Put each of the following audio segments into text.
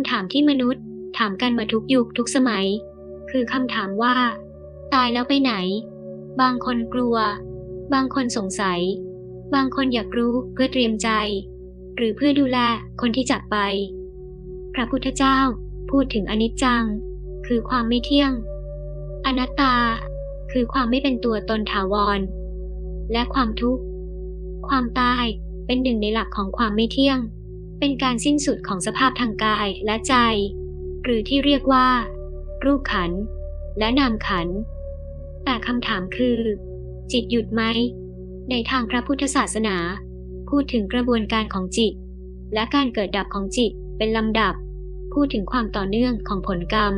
ำถามที่มนุษย์ ถามกันมาทุกยุคทุกสมัย คือคำถามว่า ตายแล้วไปไหน บางคนกลัว บางคนสงสัย บางคนอยากรู้เพื่อเตรียมใจ หรือเพื่อดูแลคนที่จากไป พระพุทธเจ้าพูดถึงอนิจจัง คือความไม่เที่ยง อนัตตา คือความไม่เป็นตัวตนถาวร และความทุกข์ ความตายเป็นหนึ่งในหลักของความไม่เที่ยง เป็นการสิ้นสุดของสภาพทางกายและใจ หรือที่เรียกว่า รูปขัน และนามขัน แต่คำถามคือ จิตหยุดไหม ในทางพระพุทธศาสนา พูดถึงกระบวนการของจิต และการเกิดดับของจิตเป็นลำดับ พูดถึงความต่อเนื่องของผลกรรม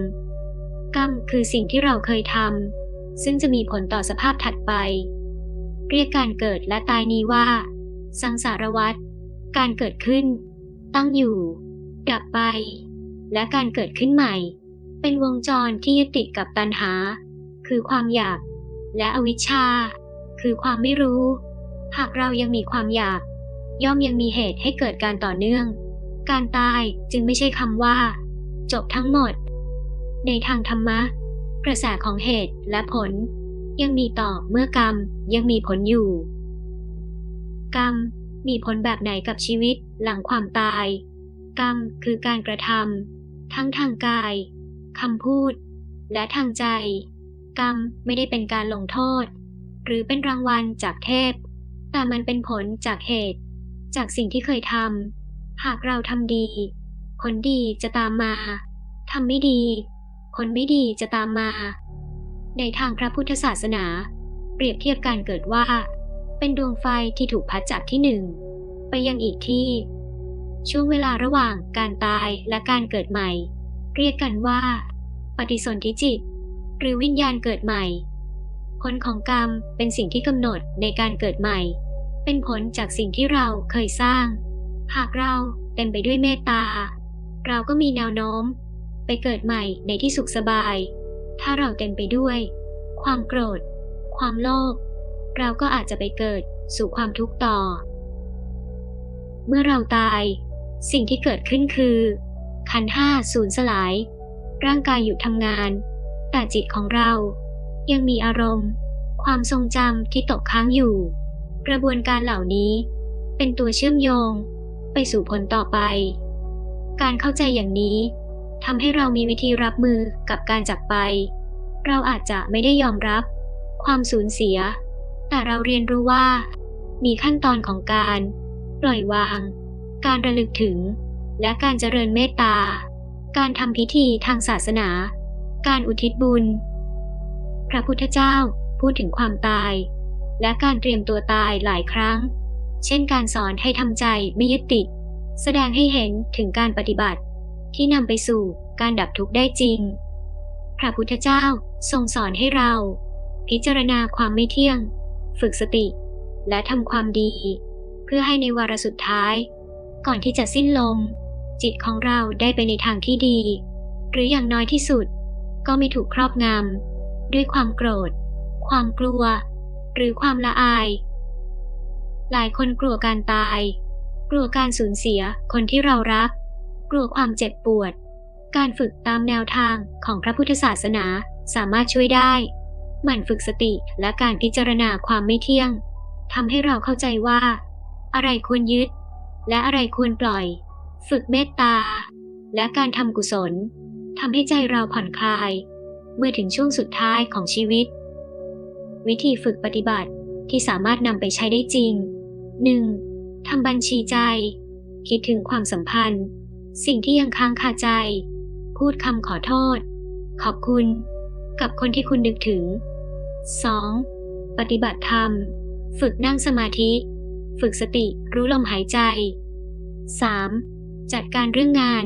กรรมคือสิ่งที่เราเคยทำซึ่งจะมีผลต่อสภาพถัดไป เรียกการเกิดและตายนี้ว่า สังสารวัฏการเกิดขึ้น ตั้งอยู่ ดับไป และการเกิดขึ้นใหม่ เป็นวงจรที่ยึดติดกับตัณหา คือความอยาก และอวิชชา คือความไม่รู้ หากเรายังมีความอยาก ย่อมยังมีเหตุให้เกิดการต่อเนื่อง การตายจึงไม่ใช่คำว่า จบทั้งหมด ในทางธรรมะ กระแสของเหตุและผล ยังมีต่อเมื่อกรรมยังมีผลอยู่ กรรม มีผลแบบไหนกับชีวิตหลังความตาย กรรมคือการกระทำทั้งทางกายคำพูด และทางใจ กรรมไม่ได้เป็นการลงโทษ หรือเป็นรางวัลจากเทพ แต่มันเป็นผลจากเหตุ จากสิ่งที่เคยทำหากเราทำดี ผลดีจะตามมาทำไม่ดี ผลไม่ดีจะตามมา ในทางพระพุทธศาสนา เปรียบเทียบการเกิดว่า เป็นดวงไฟที่ถูกพัดจากที่หนึ่ง ไปยังอีกที่ ช่วงเวลาระหว่างการตายและการเกิดใหม่ เรียกกันว่า ปฏิสนธิจิต หรือวิญญาณเกิดใหม่ ผลของกรรมเป็นสิ่งที่กำหนดในการเกิดใหม่ เป็นผลจากสิ่งที่เราเคยสร้าง หากเราเต็มไปด้วยเมตตา เราก็มีแนวโน้ม ไปเกิดใหม่ในที่สุขสบาย ถ้าเราเต็มไปด้วย ความโกรธ ความโลภ เราก็อาจจะไปเกิดสู่ความทุกข์ต่อ เมื่อเราตาย สิ่งที่เกิดขึ้นคือ ขันห้าสูญสลาย ร่างกายหยุดทำงาน แต่จิตของเรายังมีอารมณ์ ความทรงจำที่ตกค้างอยู่ กระบวนการเหล่านี้ เป็นตัวเชื่อมโยง ไปสู่ผลต่อไป การเข้าใจอย่างนี้ทำให้เรามีวิธีรับมือกับการจากไป เราอาจจะไม่ได้ยอมรับ ความสูญเสีย แต่เราเรียนรู้ว่า มีขั้นตอนของการ ปล่อยวาง การระลึกถึง และการเจริญเมตตา การทำพิธีทางศาสนา การอุทิศบุญ พระพุทธเจ้าพูดถึงความตาย และการเตรียมตัวตายหลายครั้ง เช่นการสอนให้ทำใจไม่ยึดติด แสดงให้เห็นถึงการปฏิบัติ ที่นำไปสู่การดับทุกข์ได้จริง พระพุทธเจ้าทรงสอนให้เรา พิจารณาความไม่เที่ยง ฝึกสติ และทำความดี เพื่อให้ในวาระสุดท้าย ก่อนที่จะสิ้นลม จิตของเราได้ไปในทางที่ดี หรืออย่างน้อยที่สุด ก็ไม่ถูกครอบงำด้วยความโกรธ ความกลัว หรือความละอาย หลายคนกลัวการตาย กลัวการสูญเสียคนที่เรารัก กลัวความเจ็บปวด การฝึกตามแนวทางของพระพุทธศาสนาสามารถช่วยได้ หมั่นฝึกสติและการพิจารณาความไม่เที่ยงทำให้เราเข้าใจว่า อะไรควรยึด และอะไรควรปล่อย ฝึกเมตตา และการทำกุศลทำให้ใจเราผ่อนคลาย เมื่อถึงช่วงสุดท้ายของชีวิต วิธีฝึกปฏิบัติที่สามารถนำไปใช้ได้จริง 1. ทำบัญชีใจ คิดถึงความสัมพันธ์ สิ่งที่ยังค้างคาใจ พูดคำขอโทษ ขอบคุณ กับคนที่คุณนึกถึง 2. ปฏิบัติธรรม ฝึกนั่งสมาธิ ฝึกสติรู้ลมหายใจ 3. จัดการเรื่องงาน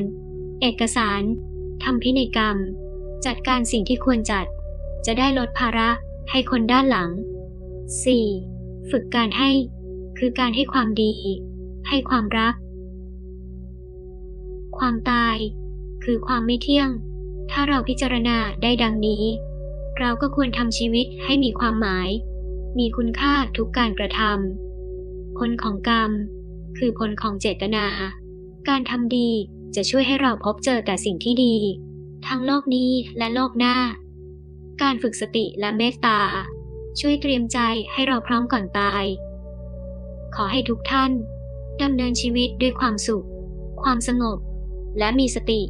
เอกสารทำพินัยกรรม จัดการสิ่งที่ควรจัด จะได้ลดภาระให้คนด้านหลัง 4. ฝึกการให้ คือการให้ความดี ให้ความรัก ความตาย คือความไม่เที่ยง ถ้าเราพิจารณาได้ดังนี้ เราก็ควรทำชีวิตให้มีความหมาย มีคุณค่าทุกการกระทำผลของกรรม คือผลของเจตนา การทำดีจะช่วยให้เราพบเจอแต่สิ่งที่ดี ทั้งโลกนี้และโลกหน้า การฝึกสติและเมตตา ช่วยเตรียมใจให้เราพร้อมก่อนตาย ขอให้ทุกท่านดำเนินชีวิตด้วยความสุข ความสงบ และมีสติ